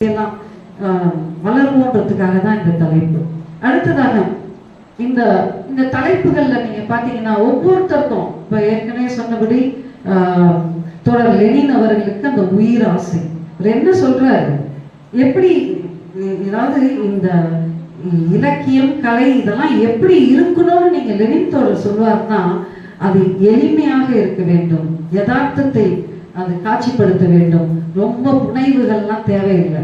எல்லாம் வளருவோன்றதுக்காக தான் இந்த தலைப்பு. அடுத்ததாக இந்த இந்த தலைப்புகள்ல நீங்க பாத்தீங்கன்னா ஒவ்வொருத்தருக்கும் இப்ப ஏற்கனவே சொன்னபடி ஆஹ், லெனின் அவர்களுக்கு அந்த உயிர் ஆசை. என்ன சொல்றாரு? எப்படி ஏதாவது இந்த இலக்கியம் கலை இதெல்லாம் எப்படி இருக்கணும்னு நீங்க லெனின் தொடர் சொல்வார்னா அது எளிமையாக இருக்க வேண்டும். யதார்த்தத்தை அதை காட்சிப்படுத்த வேண்டும். ரொம்ப புனைவுகள்லாம் தேவையில்லை.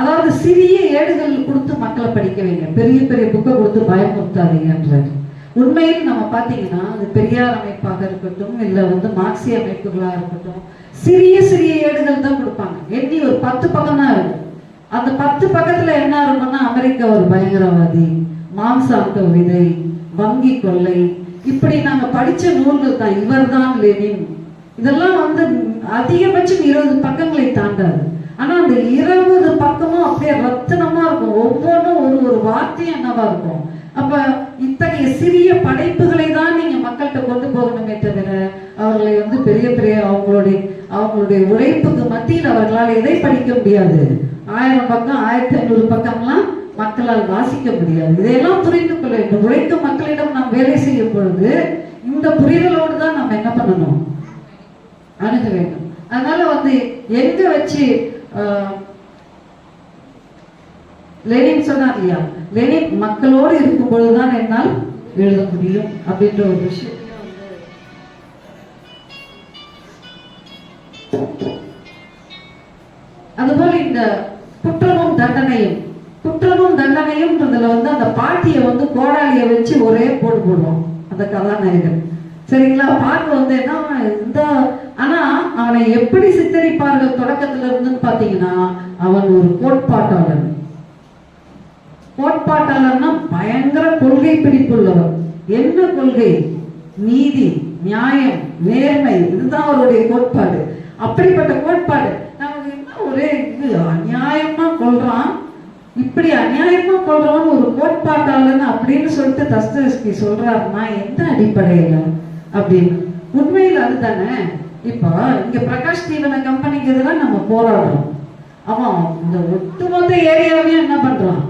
அதாவது சிறிய ஏடுகள் கொடுத்து மக்களை படிக்க வைங்க. பெரிய பெரிய புக்கை கொடுத்து பயமுறுத்தாதீங்கன்றார் உண்மையில் நம்ம பார்த்தீங்கன்னா அது பெரியார் அமைப்பாக இருக்கட்டும் இல்லை வந்து மார்க்சிய அமைப்புகளாக இருக்கட்டும் சிறிய சிறிய ஏடுகள் தான் கொடுப்பாங்க. எண்ணி ஒரு பத்து பக்கம் தான் இருக்கும் அந்த பத்து பக்கத்துல என்ன இருக்கும்னா அமெரிக்கா ஒரு பயங்கரவாதி மான்சாண்டோ விதை வங்கி கொள்ளை. இப்படி நாங்க படிச்ச நூல்கள் தான். இவர்தான் லெனின். இதெல்லாம் வந்து அதிகபட்சம் இருபது பக்கங்களை தாண்டாது. ஆனா அந்த இருபது பக்கமும் அப்படியே ரத்தனமா இருக்கும். ஒவ்வொன்றும் ஒரு ஒரு வார்த்தையும் என்னவா இருக்கும்? அப்ப இத்தகைய சிறிய படைப்புகளை தான் நீங்க மக்கள்கிட்ட கொண்டு போகணுமே தவிர அவர்களை வந்து பெரிய பெரிய அவங்களுடைய அவங்களுடைய உழைப்புக்கு மத்தியில் அவர்களால் எதை படிக்க முடியாது? ஆயிரம் பக்கம் ஆயிரத்தி ஐநூறு பக்கம்லாம் மக்களால் வாசிக்க முடியாது. இதையெல்லாம் புரிந்து கொள்ள வேண்டும். உழைக்கும் மக்களிடம் நாம் வேலை செய்யும் பொழுது இந்த புரிதலோடு தான் நம்ம என்ன பண்ணணும்? அணுக வேண்டும். அதனால வந்து எங்க வச்சு ஆஹ், லெனின் சொன்னார் இல்லையா? லெனின் மக்களோடு இருக்கும் பொழுதுதான் என்னால் எழுத முடியும் அப்படின்ற ஒரு விஷயம். அதுபோல இந்த குற்றமும் தண்டனையும் குற்றமும் தண்டனையும்ன்றதுல வந்து அந்த பாட்டியை வந்து கோடாலியை வச்சு ஒரே போட்டு போடுவோம் அந்த கதாநாயகன். சரிங்களா? பாட்டு வந்து என்ன இந்த ஆனா அவனை எப்படி சித்தரிப்பார்கள் தொடக்கத்துல இருந்துன்னு பாத்தீங்கன்னா அவன் ஒரு கோட்பாட்டாளன். கோட்பாட்டாளர்னா பயங்கர கொள்கை பிடிப்புள்ளவன். என்ன கொள்கை? நீதி நியாயம் நேர்மை. இதுதான் அவருடைய கோட்பாடு. அப்படிப்பட்ட கோட்பாடு. நமக்கு என்ன ஒரே இது? அநியாயமா கொள்றான். இப்படி அநியாயமா கொள்றவன் ஒரு கோட்பாட்டாளன் அப்படின்னு சொல்லிட்டு தஸ்தஸ்கி சொல்றாருன்னா எந்த அடிப்படையில? அப்படின்னு. உண்மையில் அதுதானே? இப்போ இங்க பிரகாஷ் தீவன கம்பெனிக்கு இதெல்லாம் நம்ம போராடுறோம். அவன் இந்த ஒட்டுமொத்த ஏரியாவையும் என்ன பண்றான்?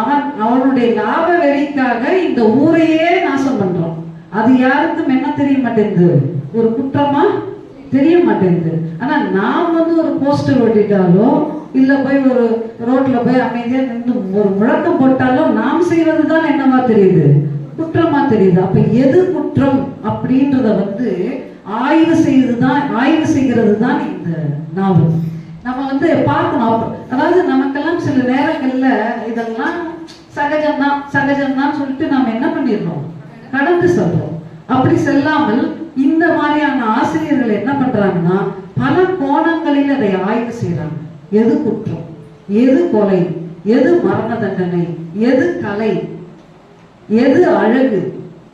அவன் அவனுடைய லாப வெறிக்காக இந்த ஊரையே நாசம் பண்றான். அது யாருக்கும் என்ன தெரிய மாட்டேங்குது? ஒரு குற்றமா? தெரிய மாட்டேங்குது. ஆனா நாம் வந்து ஒரு போஸ்டர் ஓட்டிட்டாலோ இல்ல போய் ஒரு ரோட்ல போய் அமைதியா நின்று ஒரு முழக்கம் போட்டாலும் நாம் செய்வது தான் என்னவா தெரியுது? குற்றமா தெரியுது. அப்ப எது குற்றம் அப்படின்றத வந்து ஆய்வு செய்துதான் ஆய்வு செய்கிறது தான் இந்த நாவல். நம்ம வந்து பார்க்கணும் அதாவது நமக்கெல்லாம் சில நேரங்கள்ல இதெல்லாம் சகஜம்தான் சகஜம்தான் சொல்லிட்டு நாம என்ன பண்ணிடுறோம் கடந்து செல்றோம். அப்படி செல்லாமல் இந்த மாதிரியான ஆசிரியர்கள் என்ன பண்றாங்கன்னா பல கோணங்களில் அதை ஆய்வு செய்யறாங்க எது குற்றம்? எது கொலை? எது மரண தண்டனை? எது கலை? எது அழகு?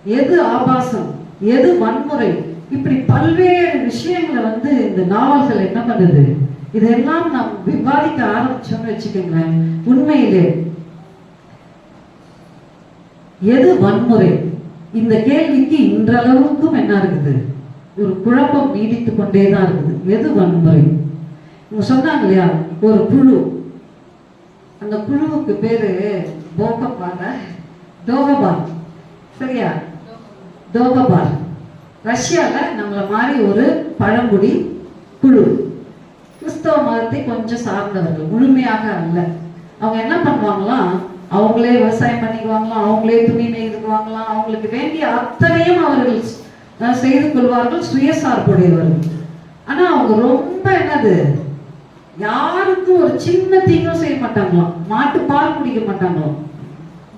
எது ஆபாசம்? எது வன்முறை? இப்படி பல்வேறு விஷயங்களை வந்து இந்த நாவல்கள் என்ன பண்ணுது? இதெல்லாம் நாம் விவாதிக்க ஆரம்பிச்சோம்னு வச்சுக்கோங்களேன். உண்மையிலே எது வன்முறை? இந்த கேள்விக்கு இன்றளவுக்கும் என்ன இருக்குது? ஒரு குழப்பம் நீடித்து கொண்டே தான் இருக்குது. எது வன்முறை? இவங்க சொன்னாங்க இல்லையா? ஒரு குழு. அந்த குழுவுக்கு பேரு போகப்பால தோகபார் சரியா? தோகபார் ரஷ்யாவில் நம்மளை மாதிரி ஒரு பழங்குடி குழு. கிறிஸ்தவ மதத்தை கொஞ்சம் சார்ந்தவர்கள் முழுமையாக அல்ல. அவங்க என்ன பண்ணுவாங்களாம் அவங்களே விவசாயம் பண்ணிக்குவாங்களாம் அவங்களே துணி நெய்துக்குவாங்களாம் அவங்களுக்கு வேண்டிய அத்தனையும் அவர்கள் செய்து கொள்வார்கள் சுயசார்புடையவர்கள். ஆனால் அவங்க ரொம்ப என்னது யாருக்கும் ஒரு சின்ன தீங்கும் செய்ய மாட்டாங்களாம். மாட்டு பால் குடிக்க மாட்டாங்களாம்.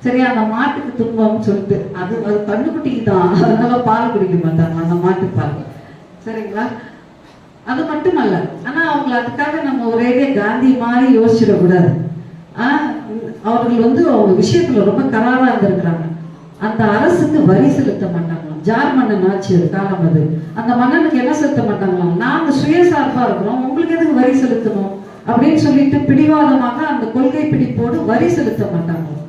சரியா அந்த மாட்டுக்கு துன்பம்னு சொல்லிட்டு அது அது கண்ணுக்குட்டிக்கு தான் அதனால பால் குடிக்க மாட்டாங்க அந்த மாட்டு பால். சரிங்களா? அது மட்டுமல்ல. ஆனா அவங்களை அதுக்காக நம்ம ஒரே காந்தி மாதிரி யோசிச்சிடக்கூடாது. ஆஹ் அவர்கள் வந்து அவங்க விஷயத்துல ரொம்ப கராரா இருந்திருக்கிறாங்க. அந்த அரசுக்கு வரி செலுத்த மாட்டாங்களாம். ஜார் மன்னன் ஆட்சி அது காலம் அது. அந்த மன்னனுக்கு என்ன செலுத்த மாட்டாங்களாம்? நாங்க சுயசார்பா இருக்கிறோம். உங்களுக்கு எதுக்கு வரி செலுத்தணும்? அப்படின்னு சொல்லிட்டு பிடிவாதமாக அந்த கொள்கை பிடிப்போடு வரி செலுத்த மாட்டாங்களாம்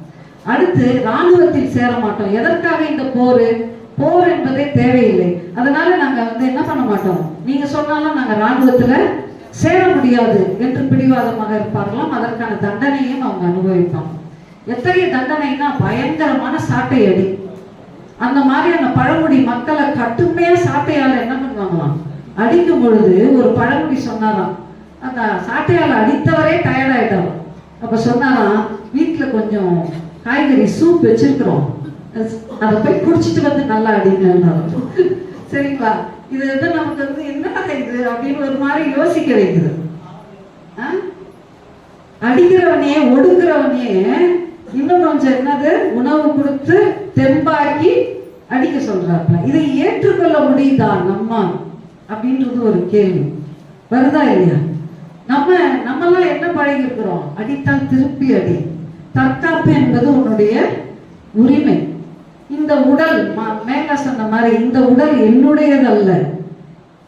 அடுத்து ராணுவத்தில் சேர மாட்டோம். எதற்காக இந்த போர்? போர் என்பதே தேவையில்லை. அதனால நாங்க வந்து என்ன பண்ண மாட்டோம்? நீங்க சொன்னாலும் நாங்க ராணுவத்துல சேர முடியாது என்று பிடிவாதமாக இருப்பார்களாம். அதற்கான தண்டனையும் அவங்க அனுபவிப்பாங்க. எத்தகைய தண்டனைனா பயங்கரமான சாட்டை அடி. அந்த மாதிரியான பழங்குடி மக்களை கட்டுமையா சாட்டையால என்ன பண்ணுவாங்களாம்? அடிக்கும் பொழுது ஒரு பழங்குடி சொன்னாராம். அந்த சாட்டையால அடித்தவரே டயர்ட் ஆயிட்டாராம். அப்ப சொன்னாராம் வீட்டுல கொஞ்சம் காய்கறி சூப் வச்சிருக்கிறோம். அதை போய் குடிச்சிட்டு வந்து நல்லா அடிங்கன்னாராம் சரிங்களா இது வந்து நமக்கு வந்து என்னடா இது அப்படின்னு ஒரு மாதிரி யோசிக்க வைக்குது. ஆ? அடிக்கிறவனே ஒடுக்கிறவனே இன்னும் கொஞ்சம் என்னது? உணவு கொடுத்து தெம்பாக்கி அடிக்க சொல்றாப்ல. இதை ஏற்றுக்கொள்ள முடியுதா நம்ம? அப்படின்றது ஒரு கேள்வி. வருதா இல்லையா? நம்ம நம்மலாம் என்ன பழகி இருக்கிறோம் அடித்தால் திருப்பி அடி. தற்காப்பு என்பது உன்னுடைய உரிமை. இந்த உடல் ம- மேல சொன்ன மாதிரி இந்த உடல் என்னுடையதல்ல.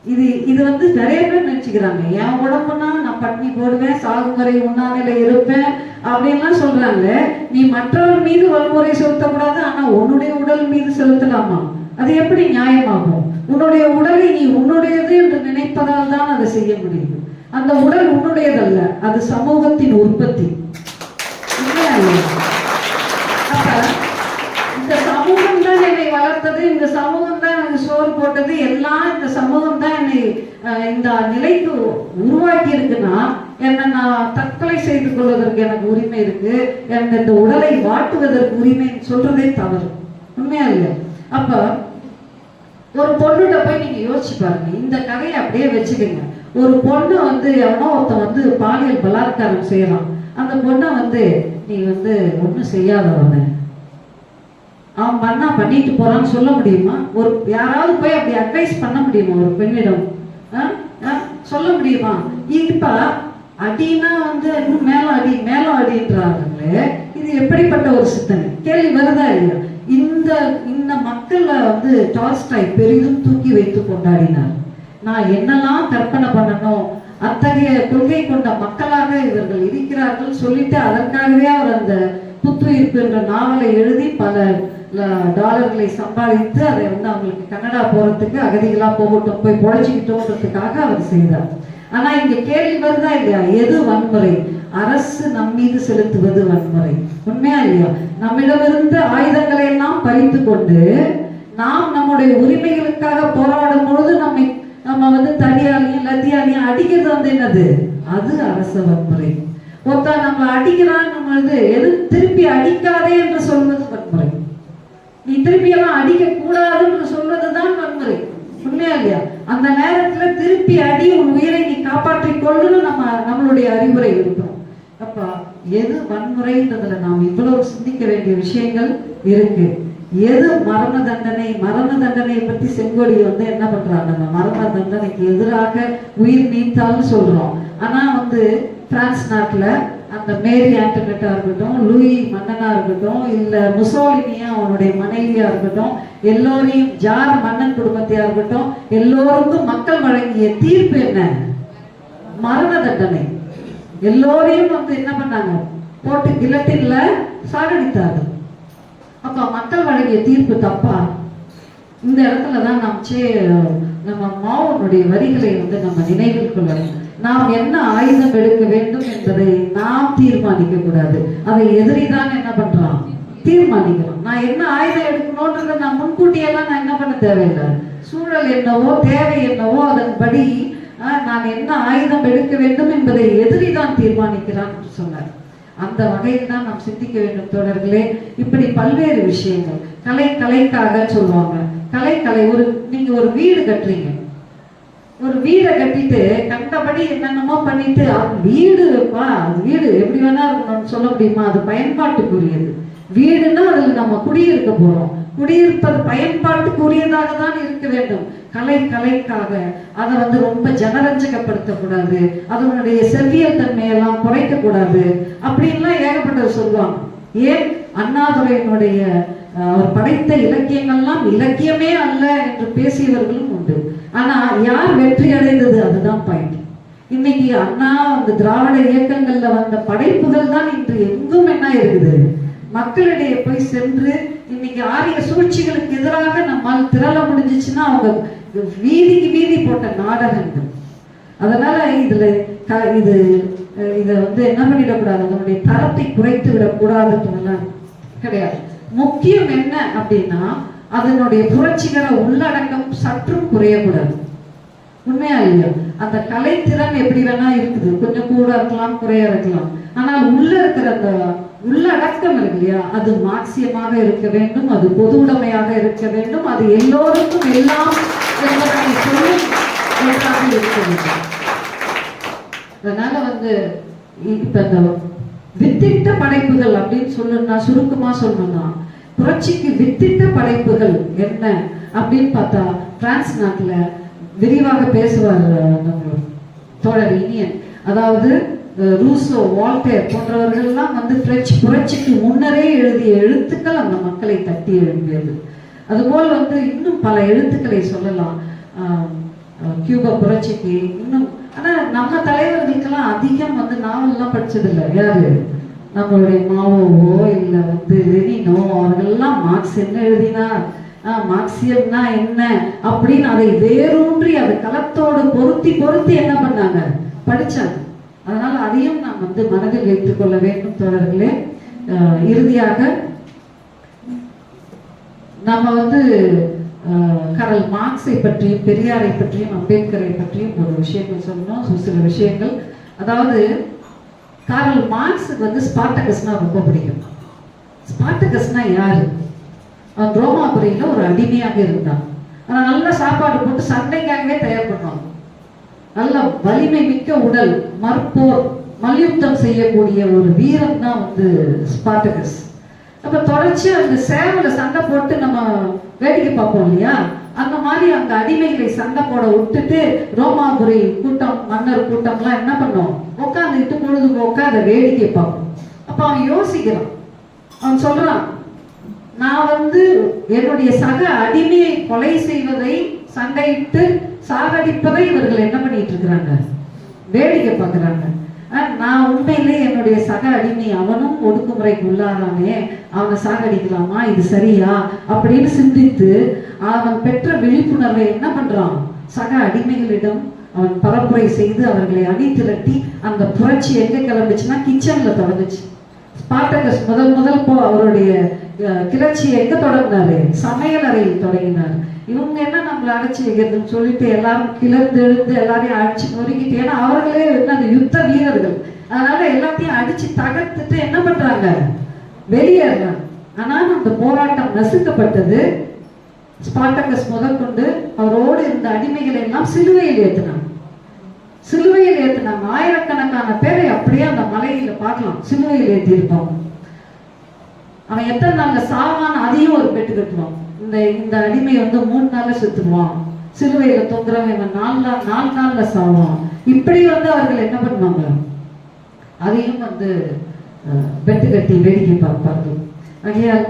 இது இது வந்து நிறைய பேர் நினைச்சுக்கிறாங்க. என் உடம்புனா நான் பட்னி போடுவேன் சாகும் வரை உண்ணாநிலை இருப்பேன் அப்படின்லாம் சொல்றாங்க. நீ மற்றவர் மீது வன்முறை செலுத்தக்கூடாது ஆனா உன்னுடைய உடல் மீது செலுத்தலாமா? அது எப்படி நியாயமாகும்? உன்னுடைய உடலை நீ உன்னுடையது என்று நினைப்பதால் தான் அதை செய்ய முடியும். அந்த உடல் உன்னுடையதல்ல அது சமூகத்தின் உற்பத்தி. இல்லையா அப்ப இந்த சமூகம் தான் என்னை வளர்த்தது இந்த சமூகம் தான் எனக்கு சோறு போட்டது எல்லாம் இந்த சமூகம் தான் என்னை இந்த நிலைக்கு உருவாக்கி இருக்குன்னா என்னை நான் தற்கொலை செய்து கொள்வதற்கு எனக்கு உரிமை இருக்கு எனக்கு இந்த உடலை வாட்டுவதற்கு உரிமை சொல்றதே தவறு. உண்மையா இல்லை அப்ப ஒரு பொண்ணுகிட்ட போய் நீங்க யோசிச்சு பாருங்க இந்த கதையை அப்படியே வச்சுக்கோங்க. ஒரு பொண்ணு வந்து எவனோ ஒருத்தன் வந்து பாலியல் பலாத்காரம் செய்யறான். அந்த பொண்ணை வந்து நீ வந்து ஒன்றும் செய்யாதவன. அவன் பண்ணா பண்ணிட்டு போறான்னு சொல்ல முடியுமா? ஒரு யாராவது போய் அப்படி அட்வைஸ் பண்ண முடியுமா? ஒரு பெண்ணிடம் ஆ? ஆ? சொல்ல முடியுமா? இப்ப அடினா வந்து இன்னும் மேலும் அடி மேலும் அடின்றாங்களே இது எப்படிப்பட்ட ஒரு சித்தனை கேள்வி வருதா இல்லையா? இந்த இந்த மக்களை வந்து டால்ஸ்டாய் பெரிதும் தூக்கி வைத்து கொண்டாடினார். நான் என்னெல்லாம் கற்பனை பண்ணணும்? அத்தகைய கொள்கை கொண்ட மக்களாக இவர்கள் இருக்கிறார்கள் சொல்லிட்டு அதற்காகவே அவர் அந்த புத்துயிர்ப்பு என்ற நாவலை எழுதி பல டாலர்களை சம்பாதித்து அதை வந்து அவங்களுக்கு கனடா போறதுக்கு அகதிகளா போகட்டும் போய் பொழைச்சிக்கிட்டோன்றதுக்காக அவர் செய்தார். ஆனா இங்க கேள்வி வருதா இல்லையா? எது வன்முறை? அரசு நம் மீது செலுத்துவது வன்முறை. உண்மையா இல்லையா? நம்மிடமிருந்து ஆயுதங்களை எல்லாம் பறித்து கொண்டு நாம் நம்முடைய உரிமைகளுக்காக போராடும் பொழுது நம்மை நம்ம வந்து தனியாலையும் லத்தியாலையும் அடிக்கிறது வந்து என்னது? அது அரச வன்முறை. ஒருத்தா நம்மளை அடிக்கிறான் பொழுது எது? திருப்பி அடிக்காதே என்று சொல்வது வன்முறை. நீ திருப்பி எல்லாம் அடிக்க கூடாதுன்னு சொல்வதுதான் வன்முறை. உண்மையா இல்லையா? அந்த நேரத்துல திருப்பி அடி உன் உயிரை நீ காப்பாற்றிக் கொள்ளுன்னு நம்ம நம்மளுடைய அறிவுரை இருக்கிறோம் அப்ப எது வன்முறைன்றதுல நாம் இவ்வளவு சிந்திக்க வேண்டிய விஷயங்கள் இருக்கு. எது மரண தண்டனை மரண தண்டனையை பத்தி செங்கோடி வந்து என்ன பண்றாங்க நம்ம மரண தண்டனைக்கு எதிராக உயிர் நீத்தால்னு சொல்றோம். ஆனா வந்து பிரான்ஸ் நாட்டுல அந்த மேரி ஆண்டனட்டா இருக்கட்டும் லூயி மன்னனா இருக்கட்டும் இல்ல முசோலினியா அவனுடைய மனைவியா இருக்கட்டும் எல்லோரையும் ஜார் மன்னன் குடும்பத்தையா இருக்கட்டும் எல்லோருக்கும் மக்கள் வழங்கிய தீர்ப்பு என்ன? மரண தண்டனை. எல்லோரையும் வந்து என்ன பண்ணாங்க? போட்டு கிலட்டின்ல சாகடித்தார்கள். அப்ப மக்கள் வழங்கிய தீர்ப்பு தப்பா? இந்த இடத்துல தான் நாம் சே நம்ம மாவனுடைய வரிகளை வந்து நம்ம நினைவில் கொள்ளணும். நாம் என்ன ஆயுதம் எடுக்க வேண்டும் என்பதை நாம் தீர்மானிக்க கூடாது. அதை எதிரிதான் என்ன பண்றான்? தீர்மானிக்கலாம் நான் என்ன ஆயுதம் எடுக்கணும்ன்றத நான் முன்கூட்டியெல்லாம் நான் என்ன பண்ண தேவையில்லை. சூழல் என்னவோ தேவை என்னவோ அதன்படி நான் என்ன ஆயுதம் எடுக்க வேண்டும் என்பதை எதிரி தான் தீர்மானிக்கிறான் சொன்னார். அந்த வகையில் தான் நாம் சிந்திக்க வேண்டும் தோழர்களே. இப்படி பல்வேறு விஷயங்கள். கலை கலைக்காக சொல்லுவாங்க. கலை கலை ஒரு நீங்க ஒரு வீடு கட்டுறீங்க. ஒரு வீடை கட்டிட்டு கண்டபடி என்னென்னமோ பண்ணிட்டு அது வீடுப்பா அது வீடு எப்படி வேணா இருக்கணும்னு சொல்ல முடியுமா? அது பயன்பாட்டுக்குரியது. வீடுன்னா அதில் நம்ம குடியிருக்க போறோம். குடியிருப்பது பயன்பாட்டுக்குரியதாக தான் இருக்க வேண்டும். கலை கலைக்காக அதை வந்து ரொம்ப ஜனரஞ்சகப்படுத்தக்கூடாது. அதனுடைய செவ்வியல் தன்மையெல்லாம் குறைக்க கூடாது அப்படின்லாம் ஏகப்பட்டது சொல்லுவாங்க. ஏன்? அண்ணாதுரையினுடைய அவர் படைத்த இலக்கியங்கள்லாம் இலக்கியமே அல்ல என்று பேசியவர்களும் உண்டு. ஆனா யார் வெற்றி அடைந்தது அதுதான் பாயிண்ட் இன்னைக்கு அண்ணா அந்த திராவிட இயக்கங்கள்ல வந்த படைப்புகள் தான் இன்று எங்கும் என்ன இருக்குது? மக்களிடையே போய் சென்று இன்னைக்கு ஆரிய சூழ்ச்சிகளுக்கு எதிராக நம்மால் திரள முடிஞ்சிச்சுன்னா அவங்க வீதிக்கு வீதி போட்ட நாடகங்கள். அதனால இதுல க- இது இதை வந்து என்ன பண்ணிடக்கூடாது? அதனுடைய தரத்தை குறைத்து விடக்கூடாதுன்றதுலாம் கிடையாது. முக்கியம் என்ன அப்படின்னா அதனுடைய புரட்சிகர உள்ளடக்கம் சற்றும் குறையக்கூடாது. உண்மையா இல்லையா? அந்த கலைத்திறன் எப்படி வேணா இருக்குது. கொஞ்சம் கூட இருக்கலாம் குறைய இருக்கலாம். ஆனால் உள்ள இருக்கிற அந்த உள்ளடக்கம் இருக்கு இல்லையா அது மார்க்சியமாக இருக்க வேண்டும் அது பொது உடைமையாக இருக்க வேண்டும் அது எல்லோருக்கும் எல்லாம் இருக்க வேண்டும். அதனால வந்து இப்ப இந்த வித்திட்ட படைப்புகள் அப்படின்னு சொல்லணும்னா சுருக்கமா சொல்லணும்னா புரட்சிக்கு வித்திட்ட படைப்புகள் என்ன அப்படின்னு பார்த்தா பிரான்ஸ் நாட்டுல விரிவாக பேசுவார் அஹ், தோழர் இனியன். அதாவது ரூசோ வால்டேர் போன்றவர்கள்லாம் வந்து பிரெஞ்சு புரட்சிக்கு முன்னரே எழுதிய எழுத்துக்கள் அந்த மக்களை தட்டி எழுப்பியது. அதுபோல் வந்து இன்னும் பல எழுத்துக்களை சொல்லலாம். ஆஹ் கியூபா புரட்சிக்கு இன்னும் ஆனா நம்ம தலைவர்களுக்கெல்லாம் அதிகம் வந்து நாவல்லாம் படிச்சதில்லை. யாரு? நம்மளுடைய மாவோவோ இல்லை வந்து லெனினோ அவர்கள்லாம் மார்க்ஸ் என்ன எழுதினார்? ஆஹ் மார்க்சியம்னா என்ன? அப்படின்னு அதை வேரூன்றி அதை களத்தோடு பொருத்தி பொருத்தி என்ன பண்ணாங்க? படிச்சாங்க. அதனால அதையும் நாம் வந்து மனதில் வைத்துக் கொள்ள வேண்டும் தோழர்களே. இறுதியாக நம்ம வந்து கரல் மார்க்ஸை பற்றியும் பெரியாரை பற்றியும் அம்பேத்கரை பற்றியும் ஒரு விஷயங்கள் சொல்லணும் ஒரு சில விஷயங்கள். அதாவது காரல் மார்க்ஸுக்கு வந்து ஸ்பார்டகஸ்னா ரொம்ப பிடிக்கும். ஸ்பார்டகஸ்னா யாரு? அவன் ரோமாபுரியில் ஒரு அடிமையாக இருந்தான். ஆனால் நல்ல சாப்பாடு போட்டு சண்டைக்காகவே தயார் பண்ணுவான். நல்ல வலிமை மிக்க உடல் மற்போர் மல்யுத்தம் செய்யக்கூடிய ஒரு வீரம் தான் வந்து ஸ்பாட்டகஸ் அப்ப தொடர்ச்சி அந்த சேவல சண்டை போட்டு நம்ம வேடிக்கை பார்ப்போம் இல்லையா? அந்த மாதிரி அந்த அடிமைகளை சண்டை போட விட்டுட்டு ரோமாபுரி கூட்டம் மன்னர் கூட்டம்லாம் என்ன பண்ணோம்? உட்காந்துக்கிட்டு பொழுது உட்காந்து வேடிக்கை பார்ப்போம். அப்ப அவன் யோசிக்கிறான். அவன் சொல்றான் நான் வந்து என்னுடைய சக அடிமையை கொலை செய்வதை சண்டையிட்டு சாகடிப்பதை இவர்கள் என்ன பண்ணிட்டு இருக்கிறாங்க வேடிக்கை பார்க்கறாங்க. நான் உண்மையிலே என்னுடைய சக அடிமை அவனும் ஒடுக்குமுறைக்கு உள்ளாரானே அவனை சாகடிக்கலாமா? இது சரியா? அப்படின்னு சிந்தித்து அவன் பெற்ற விழிப்புணர்வை என்ன பண்றான்? சக அடிமைகளிடம் அவன் பரப்புரை செய்து அவர்களை அணி திரட்டி அந்த புரட்சி எங்க கிளம்புச்சுன்னா கிச்சன்ல தொடங்குச்சு ஸ்பார்டகஸ் முதல் முதல் போ அவருடைய கிளர்ச்சியை எங்க தொடங்கினாரு? சமையல் அறையில் தொடங்கினார். இவங்க என்ன நம்மளை அடைச்சி வைக்கிறதுன்னு சொல்லிட்டு எல்லாரும் கிளர்ந்து எழுந்து எல்லாரையும் அடிச்சு நொறுக்கிட்டு ஏன்னா அவர்களே வந்து அந்த யுத்த வீரர்கள். அதனால எல்லாத்தையும் அடிச்சு தகர்த்துட்டு என்ன பண்றாங்க? வெளியேறாங்க ஆனால் அந்த போராட்டம் நசுக்கப்பட்டது. ஸ்பார்டகஸ் முதற்கொண்டு அவரோடு இருந்த அடிமைகளை எல்லாம் சிலுவையில் ஏற்றினாங்க சிலுவையில் ஏற்றினாங்க ஆயிரக்கணக்கான பேரை அப்படியே அந்த மலையில பார்க்கலாம். சிலுவையில் ஏற்றி இருப்பாங்க அவன் எத்தனை நாங்க சாவான்னு அதையும் ஒரு பெட்டு கட்டுவான். இந்த இந்த அடிமை வந்து மூணு நாள்ல செத்துருவான். சிலுவையில தொங்குறவன் இவன் நாலு நாள் நாலு நாள்ல சாவான். இப்படி வந்து அவர்கள் என்ன பண்ணுவாங்க? அதையும் வந்து பெட்டு கட்டி வேடிக்கை பார்ப்பார்கள். ஆகையால்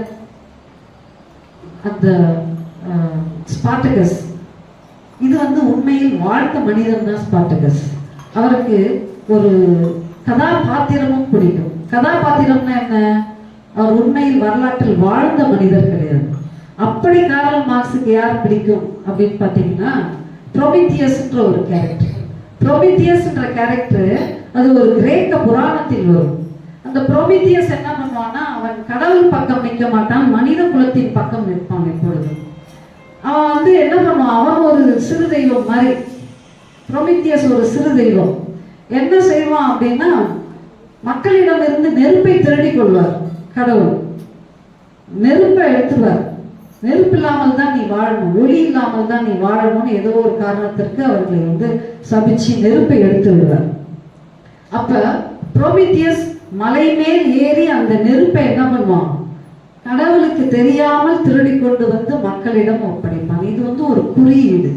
அந்த ஸ்பாட்டகஸ் இது வந்து உண்மையில் வாழ்ந்த மனிதன் தான் ஸ்பாட்டகஸ் அவருக்கு ஒரு கதாபாத்திரமும் பிடிக்கும். கதாபாத்திரம்னா என்ன? அவர் உண்மையில் வரலாற்றில் வாழ்ந்த மனிதர் கிடையாது. அப்படி காரல் மார்க்ஸுக்கு யார் பிடிக்கும் அப்படின்னு பார்த்தீங்கன்னா ப்ரொமித்தியஸ்ன்ற ஒரு கேரக்டர் ப்ரொமித்தியஸ்ன்ற கேரக்டர் அது ஒரு கிரேக்க புராணத்தில் வரும். அந்த ப்ரொமித்தியஸ் என்ன பண்ணுவான்னா அவன் கடவுள் பக்கம் நிற்க மாட்டான் மனித குலத்தின் பக்கம் நிற்பான் எப்பொழுதும். அவன் வந்து என்ன பண்ணுவான்? அவன் ஒரு சிறு தெய்வம் மாதிரி. ப்ரொமித்தியஸ் ஒரு சிறு தெய்வம். என்ன செய்வான் அப்படின்னா மக்களிடம் இருந்து நெருப்பை திருடி கொள்வார் கடவுள். நெருப்பை எடுத்துவார் நெருப்பு இல்லாமல் தான் நீ வாழணும் ஒளி இல்லாமல் தான் நீ வாழணும்னு ஏதோ ஒரு காரணத்திற்கு அவர்களை வந்து சபிச்சு நெருப்பை எடுத்து விடுவார். அப்ப புரோமித்தியஸ் மலை மேல் ஏறி அந்த நெருப்பை என்ன பண்ணுவான்? கடவுளுக்கு தெரியாமல் திருடி கொண்டு வந்து மக்களிடம் ஒப்படைப்பான். இது வந்து ஒரு குறியீடு.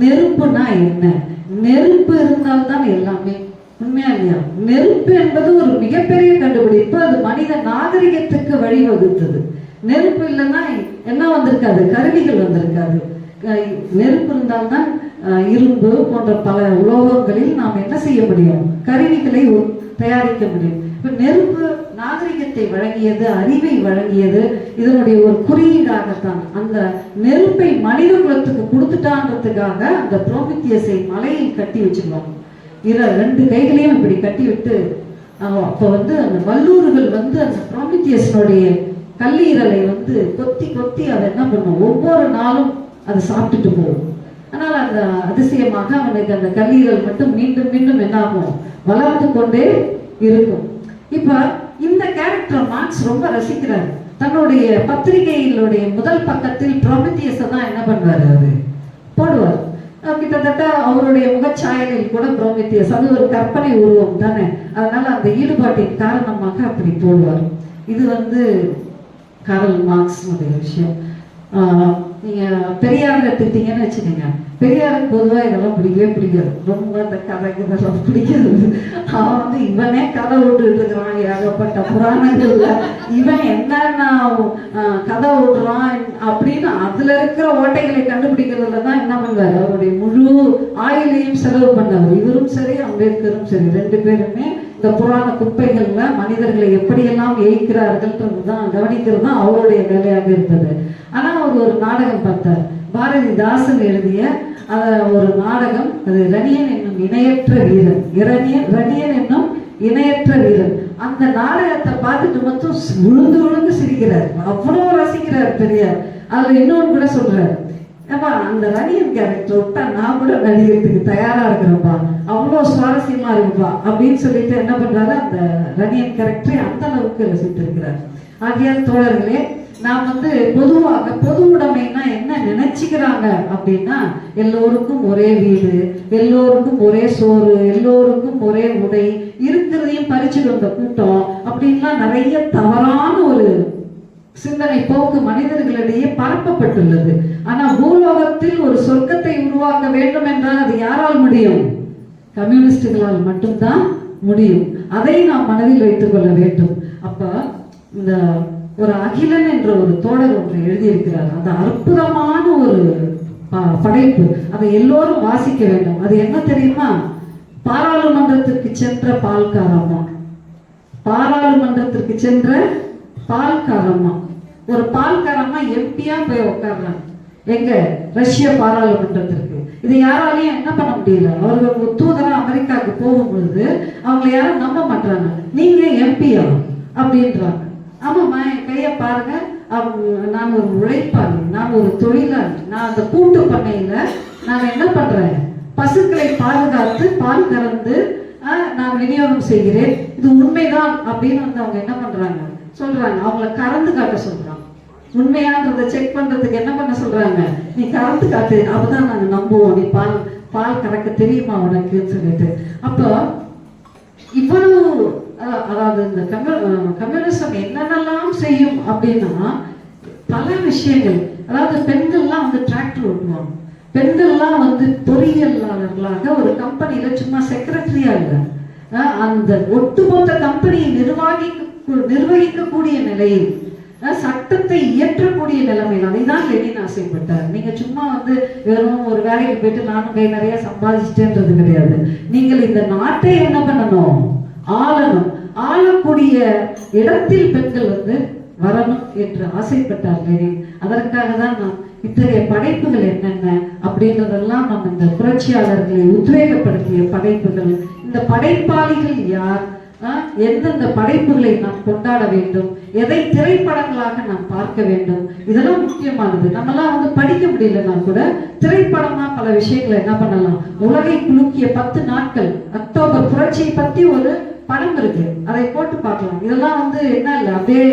நெருப்புனா என்ன? நெருப்பு இருந்தால்தான் எல்லாமே. உண்மையா இல்லையா? நெருப்பு என்பது ஒரு மிகப்பெரிய கண்டுபிடிப்பு. அது மனித நாகரிகத்துக்கு வழிவகுத்தது. நெருப்பு இல்லைன்னா என்ன வந்திருக்காது? கருவிகள் வந்திருக்காது. நெருப்பு இருந்தால்தான் இரும்பு போன்ற பல உலோகங்களில் நாம் என்ன செய்ய முடியும்? கருவிகளை தயாரிக்க முடியும். இப்போ நெருப்பு நாகரிகத்தை வழங்கியது அறிவை வழங்கியது இதனுடைய ஒரு குறியீடாகத்தான். அந்த நெருப்பை மனித குலத்துக்கு கொடுத்துட்டான்றதுக்காக அந்த புரோமித்தியஸை மலையை கட்டி வச்சிருவாங்க இரு ரெண்டு கைகளையும் இப்படி கட்டி விட்டு அப்போ வந்து அந்த வல்லூர்கள் வந்து அந்த ப்ராமித்தியஸனுடைய கல்லீரலை வந்து கொத்தி கொத்தி அதை என்ன பண்ணும்? ஒவ்வொரு நாளும் அதை சாப்பிட்டுட்டு போகும். ஆனால் அந்த அதிசயமாக அவனுக்கு அந்த கல்லீரல் மட்டும் மீண்டும் மீண்டும் என்ன ஆகும் வளர்ந்து கொண்டே இருக்கும். இப்ப இந்த கேரக்டர் மார்க்ஸ் ரொம்ப ரசிக்கிறார். தன்னுடைய பத்திரிகையிலுடைய முதல் பக்கத்தில் ப்ராமித்தியஸை தான் என்ன பண்ணுவார் அது போடுவார். கிட்டத்தட்ட அவருடைய முகச்சாயலில் கூட ப்ரோமித்தியஸ் அது ஒரு கற்பனை உருவம் தானே. அதனால அந்த ஈடுபாட்டின் காரணமாக அப்படி போடுவார். இது வந்து காரல் மார்க்ஸ்னுடைய விஷயம். ஆஹ் நீங்க பெரியார் எடுத்துக்கிட்டீங்கன்னு வச்சுக்கோங்க. பெரியாருக்கு பொதுவாக இதெல்லாம் பிடிக்கவே பிடிக்காது. ரொம்ப அந்த கதை இதெல்லாம் பிடிக்காது. அவன் வந்து இவனே கதை விட்டுட்டு இருக்கிறான் ஏகப்பட்ட புராணங்கள்ல. இவன் என்னென்ன ஆஹ், கதை விடுறான் அப்படின்னு அதுல இருக்கிற ஓட்டைகளை கண்டுபிடிக்கிறதுல தான் என்ன பண்ணுவார்? அவருடைய முழு ஆயுளையும் செலவு பண்ணவர் இவரும் சரி அம்பேத்கரும் சரி. ரெண்டு பேருமே இந்த புராண குப்பைகள்ல மனிதர்களை எப்படியெல்லாம் ஏய்க்கிறார்கள்ன்றது தான் கவனிக்கிறது தான் அவருடைய வேலையாக இருந்தது. ஆனா அவர் ஒரு நாடகம் பார்த்தார். பாரதிதாசன் எழுதிய அத ஒரு நாடகம் அது ரணியன் என்னும் இணையற்ற வீரன். இரணியன் ரணியன் என்னும் இணையற்ற வீரன். அந்த நாடகத்தை பார்த்துட்டு மட்டும் விழுந்து விழுந்து சிரிக்கிறார். அவ்வளோ ரசிக்கிறார் பெரியார். அதுல இன்னொன்று கூட சொல்றாரு. ஏப்பா அந்த ரணியன் கேரக்டர் விட்டா நான் கூட நடிக்கிறதுக்கு தயாரா இருக்கிறப்பா அவ்வளோ சுவாரஸ்யமா இருக்குப்பா. அப்படின்னு சொல்லிட்டு என்ன பண்றாரு அந்த ரணியன் கேரக்டரை அந்த அளவுக்கு ரசித்திருக்கிறார். ஆகியால் தோழர்களே நாம் வந்து பொதுவாக பொது உடைமைன்னா என்ன நினைச்சுக்கிறாங்க அப்படின்னா எல்லோருக்கும் ஒரே வீடு எல்லோருக்கும் ஒரே சோறு எல்லோருக்கும் ஒரே உடை இருக்கிறதையும் பறிச்சுட்டு வந்த கூட்டம் அப்படின்லாம் நிறைய தவறான ஒரு சிந்தனை போக்கு மனிதர்களிடையே பரப்பப்பட்டுள்ளது. ஆனா உலகத்தில் ஒரு சொர்க்கத்தை உருவாக்க வேண்டும் என்றால் அது யாரால் முடியும்? கம்யூனிஸ்டுகளால் மட்டும்தான் முடியும். அதை நாம் மனதில் வைத்துக் கொள்ள வேண்டும். அப்ப இந்த ஒரு அகிலன் என்ற ஒரு தோழர் ஒன்று எழுதியிருக்கிறார். அந்த அற்புதமான ஒரு படைப்பு. அதை எல்லோரும் வாசிக்க வேண்டும். அது என்ன தெரியுமா? பாராளுமன்றத்திற்கு சென்ற பால்காரம்மா பாராளுமன்றத்திற்கு சென்ற பால்காரம்மா ஒரு பால்காரம்மா எம்பியா போய் உட்கார்றாங்க. எங்க? ரஷ்ய பாராளுமன்றத்திற்கு. இது யாராலையும் என்ன பண்ண முடியல? அவர்கள் தூதரா அமெரிக்காவுக்கு போகும்பொழுது அவங்களை யாரும் நம்ப மாட்டாங்க நீங்க எம்பியா அப்படின்றாங்க. ஆமாம்மா என் கையை பாருங்க. அவங்க நான் ஒரு உழைப்பாளி நான் ஒரு தொழிலாளி. நான் அந்த கூட்டு பண்ணையில நான் என்ன பண்றேன்? பசுக்களை பாதுகாத்து பால் கறந்து ஆஹ், நான் விநியோகம் செய்கிறேன். இது உண்மைதான் அப்படின்னு வந்து அவங்க என்ன பண்றாங்க? சொல்றாங்க. அவங்கள கறந்து காட்ட சொல்றாங்க. உண்மையான்றதை செக் பண்றதுக்கு என்ன பண்ண சொல்றாங்க? நீ கறந்து காட்டு. அப்பதான் நாங்க நம்புவோம். நீ பால் பால் கறக்க தெரியுமா உனக்குன்னு சொல்லிட்டு. அப்போ இவ்வளவு அதாவது இந்த கம்யூ- கம்யூனிசம் என்னென்னலாம் செய்யும் அப்படின்னா பல விஷயங்கள். அதாவது பெண்கள்லாம் வந்து டிராக்டர் ஓட்டுவாங்க. பெண்கள்லாம் வந்து பொறியியலாளர்களாக ஒரு கம்பெனியில சும்மா செக்ரட்டரியா இல்லை. அந்த ஒட்டுமொத்த கம்பெனியை நிர்வாகி நிர்வகிக்கக்கூடிய நிலையில் சட்டத்தை இயற்றக்கூடிய நிலைமையில் அதை தான் லெனின் ஆசைப்பட்டார். நீங்க சும்மா வந்து வெறும் ஒரு வேலைக்கு போயிட்டு நானும் கை நிறைய சம்பாதிச்சிட்டேன்றது கிடையாது. நீங்கள் இந்த நாட்டை என்ன பண்ணணும்? ஆளணும். ஆளக்கூடிய இடத்தில் பெண்கள் வந்து வரணும் என்று ஆசைப்பட்டார் லெனின். அதற்காக தான் நாம் இத்தகைய படைப்புகள் என்னென்ன அப்படின்றதெல்லாம் நம்ம இந்த புரட்சியாளர்களை உத்வேகப்படுத்திய படைப்புகள். இந்த படைப்பாளிகள் யார்? ஆஹ், எந்தெந்த படைப்புகளை நாம் கொண்டாட வேண்டும்? எதை திரைப்படங்களாக நாம் பார்க்க வேண்டும்? இதெல்லாம் முக்கியமானது. நம்மளாம் வந்து படிக்க முடியலன்னா கூட திரைப்படமா பல விஷயங்களை என்ன பண்ணலாம்? உலகை குலுக்கிய பத்து நாட்கள் அக்டோபர் புரட்சியை பத்தி ஒரு படம் இருக்கு. அதை போட்டு பார்க்கலாம். இதெல்லாம் வந்து என்ன இல்லை அப்படியே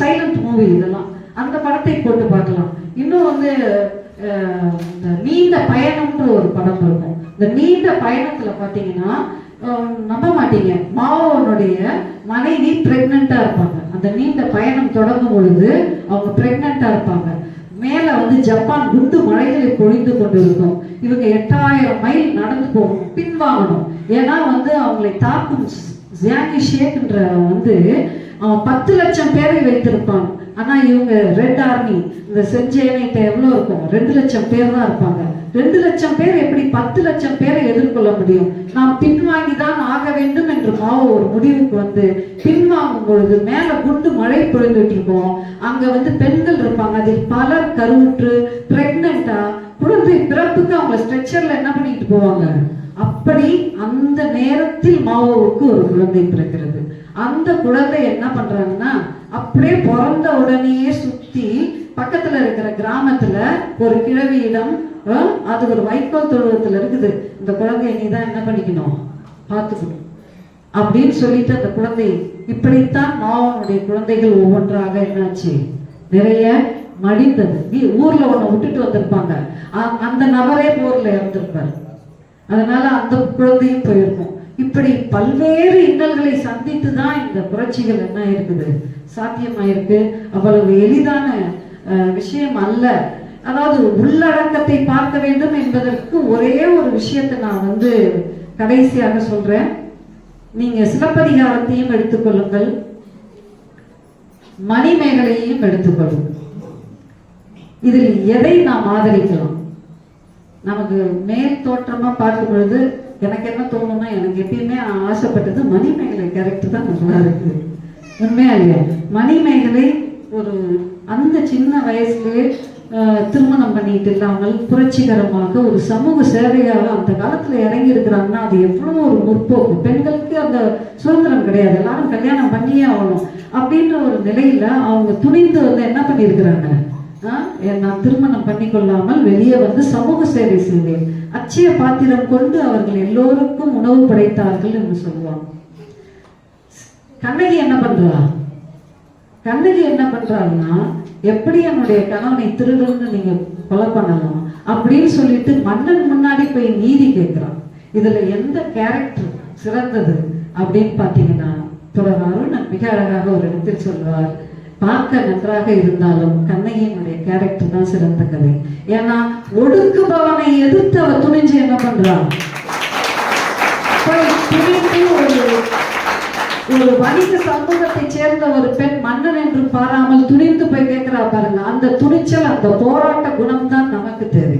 சைலண்ட் மூவி இதெல்லாம். அந்த படத்தை போட்டு பார்க்கலாம். இன்னும் வந்து இந்த நீண்ட பயணம்ன்ற ஒரு படம் இருக்கும். இந்த நீண்ட பயணத்துல பாத்தீங்கன்னா நம்ப மாட்டீங்க. மாவோனுடைய மனைவி பிரெக்னெண்டா இருப்பாங்க. அந்த நீண்ட பயணம் தொடங்கும் பொழுது அவங்க பிரெக்னெண்டா இருப்பாங்க. மேல வந்து ஜப்பான் குண்டு மலைகளை பொழிந்து கொண்டிருக்கும். இவங்க எட்டாயிரம் மைல் நடந்து போகணும் பின்வாங்கணும் ஏன்னா வந்து அவங்களை தாக்கும் ஜியாங்கி ஷேக்ன்ற வந்து அவன் பத்து லட்சம் பேரை வைத்திருப்பான். ஆனா இவங்க ரெட் ஆர்மி இந்த செஞ்சேனைட்ட எவ்வளவு இருக்கும்? ரெண்டு லட்சம் பேர் தான் இருப்பாங்க. ரெண்டு லட்சம் பேர் எப்படி பத்து லட்சம் பேரை எதிர்கொள்ள முடியும்? நாம் பின்வாங்கி தான் ஆக வேண்டும் என்று மாவோ ஒரு முடிவுக்கு வந்து பின்வாங்கும் பொழுது மேல குண்டு மழை பொழிந்துட்டு இருக்கும். அங்க வந்து பெண்கள் இருப்பாங்க. அதில் பலர் கருவுற்று பிரெக்னெண்டா குழந்தை பிறப்புக்கு அவங்க ஸ்ட்ரெச்சர்ல என்ன பண்ணிட்டு போவாங்க? அப்படி அந்த நேரத்தில் மாவோவுக்கு ஒரு குழந்தை பிறக்கிறது. அந்த குழந்தை என்ன பண்றாங்கன்னா அப்படியே பிறந்த உடனேயே சுத்தி பக்கத்துல இருக்கிற கிராமத்துல ஒரு கிழவியிடம் அது ஒரு வைக்கோல் தொழுவத்துல இருக்குது. இந்த குழந்தைய நீ தான் என்ன பண்ணிக்கணும்? பார்த்துக்கணும். அப்படின்னு சொல்லிட்டு அந்த குழந்தை இப்படித்தான் மாவனுடைய குழந்தைகள் ஒவ்வொன்றாக என்னாச்சு? நிறைய மடிந்தது. ஊர்ல ஒண்ணு விட்டுட்டு வந்திருப்பாங்க. அ- அந்த நபரே போர்ல இறந்திருப்பார். அதனால அந்த குழந்தையும் போயிருக்கும் இப்படி பல்வேறு இன்னல்களை சந்தித்து தான் இந்த புரட்சிகள் என்ன இருக்குது? சாத்தியமாயிருக்கு. அவ்வளவு எளிதான விஷயம் அல்ல. அதாவது உள்ளடக்கத்தை பார்க்க வேண்டும் என்பதற்கு ஒரே ஒரு விஷயத்தை நான் வந்து கடைசியாக சொல்றேன். நீங்க சிலப்பதிகாரத்தையும் எடுத்துக்கொள்ளுங்கள் மணிமேகலையையும் எடுத்துக்கொள்ளுங்கள் இதில் எதை நாம் ஆதரிக்கலாம்? நமக்கு மேல் தோற்றமா பார்க்கும் பொழுது எனக்கு என்ன தோணும்னா எனக்கு எப்பயுமே ஆசைப்பட்டது மணிமேகலை கேரக்டர் தான் நல்லா இருக்கு. உண்மையா இல்லையா? மணிமேகலை ஒரு அந்த சின்ன வயசுலயே திருமணம் பண்ணிட்டு இல்லாமல் புரட்சிகரமாக ஒரு சமூக சேவையாக அந்த காலத்துல இறங்கி இருக்கிறாங்கன்னா அது எவ்வளவு ஒரு முற்போக்கு. பெண்களுக்கு அந்த சுதந்திரம் கிடையாது. எல்லாரும் கல்யாணம் பண்ணியே ஆகணும். அப்படின்ற ஒரு நிலையில அவங்க துணிந்து வந்து என்ன பண்ணியிருக்கிறாங்க? நான் திருமணம் பண்ணிக்கொள்ளாமல் வெளியே வந்து சமூக சேவை செய்தேன். அச்சய பாத்திரம் கொண்டு அவர்கள் எல்லோருக்கும் உணவு படைத்தார்கள் என்று சொல்லுவாங்க. கண்ணகி என்ன பண்றா? கண்ணகி என்ன பண்றாங்கன்னா எப்படி என்னுடைய கணவனை திருடன்னு நீங்க கொலை பண்ணலாம் அப்படின்னு சொல்லிட்டு மன்னன் முன்னாடி போய் நீதி கேட்கிறான். இதுல எந்த கேரக்டர் சிறந்தது அப்படின்னு பாத்தீங்கன்னா தொடர்வாரும் நான் மிக அழகாக ஒரு இடத்தில் சொல்வார் பார்க்க நன்றாக இருந்தாலும் கண்ணகியினுடைய கேரக்டர் தான் சிறந்த கதை. ஏன்னா ஒடுக்குபவனை எதிர்த்து அவ துணிஞ்சு என்ன பண்றான் துணிந்து ஒரு ஒரு வணிக சமூகத்தை சேர்ந்த ஒரு பெண் மன்னன் என்று பாராமல் துணிந்து போய் கேட்கிறா பாருங்க அந்த துணிச்சல் அந்த போராட்ட குணம் தான் நமக்கு தேவை.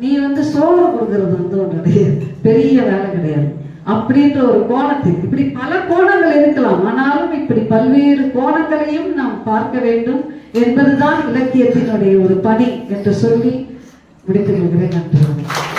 நீ வந்து சோறு கொடுக்கறது வந்து உன்னுடைய பெரிய வேலை கிடையாது. அப்படின்ற ஒரு கோணத்தில் இப்படி பல கோணங்கள் இருக்கலாம். ஆனாலும் இப்படி பல்வேறு கோணங்களையும் நாம் பார்க்க வேண்டும் என்பதுதான் இலக்கியத்தினுடைய ஒரு பணி என்று சொல்லி முடித்துக் கொள்கிறேன். நன்றி.